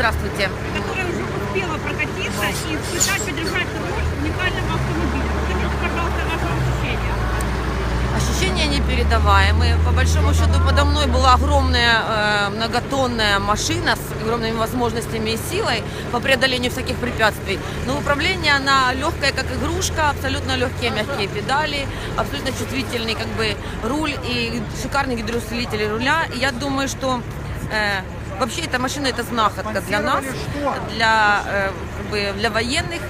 Здравствуйте. которая уже успела прокатиться и испытать подержать руль уникального автомобиля. Скажите, пожалуйста, ваше ощущение. Ощущения непередаваемые. По большому счету подо мной была огромная э, многотонная машина с огромными возможностями и силой по преодолению всяких препятствий. Но управление она легкая, как игрушка, абсолютно легкие мягкие педали, абсолютно чувствительный как бы руль и шикарный гидроусилитель руля. И я думаю, что э, вообще эта машина это знаходка для нас, для, э, как бы, для военных.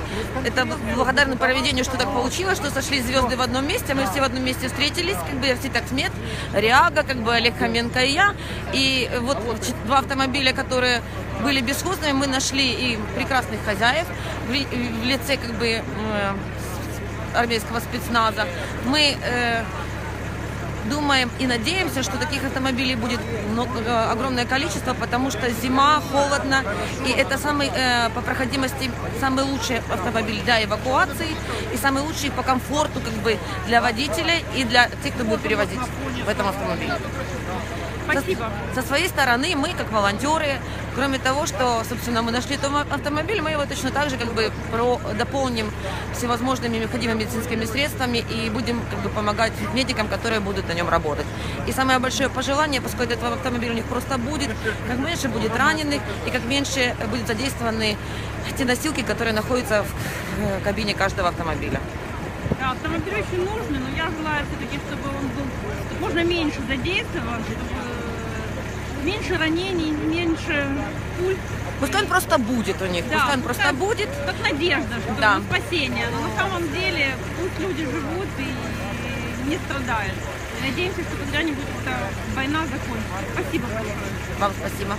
Это благодарны проведению, что так получилось, что сошли звезды в одном месте, мы все в одном месте встретились, как бы Арситаксмет, Риага, как бы Олег Хоменко и я. И вот два автомобиля, которые были бесхозными, мы нашли и прекрасных хозяев в лице как бы э, армейского спецназа. Мы э, думаем и надеемся, что таких автомобилей будет много, э, огромное количество, потому что зима, холодно, и это самый э, по проходимости самый лучший автомобиль для эвакуации и самый лучший по комфорту как бы для водителя и для тех, кто будет перевозить в этом автомобиле. Спасибо. Со своей стороны мы, как волонтеры, кроме того, что, собственно, мы нашли автомобиль, мы его точно так же как бы про, дополним всевозможными необходимыми медицинскими средствами и будем как бы помогать медикам, которые будут на нем работать. И самое большое пожелание, поскольку этот автомобиль у них просто будет, как меньше будет раненых и как меньше будут задействованы те носилки, которые находятся в э, кабине каждого автомобиля. Да, автомобиль очень нужный, но я желаю все-таки, чтобы он был можно меньше задействован, чтобы э, меньше ранений, меньше. Пускай он просто будет у них, Да, пускай он просто будет. Как надежда, что Да. спасение. Но на самом деле пусть люди живут и не страдают. И надеемся, что когда-нибудь эта война закончится. Спасибо большое. Вам спасибо.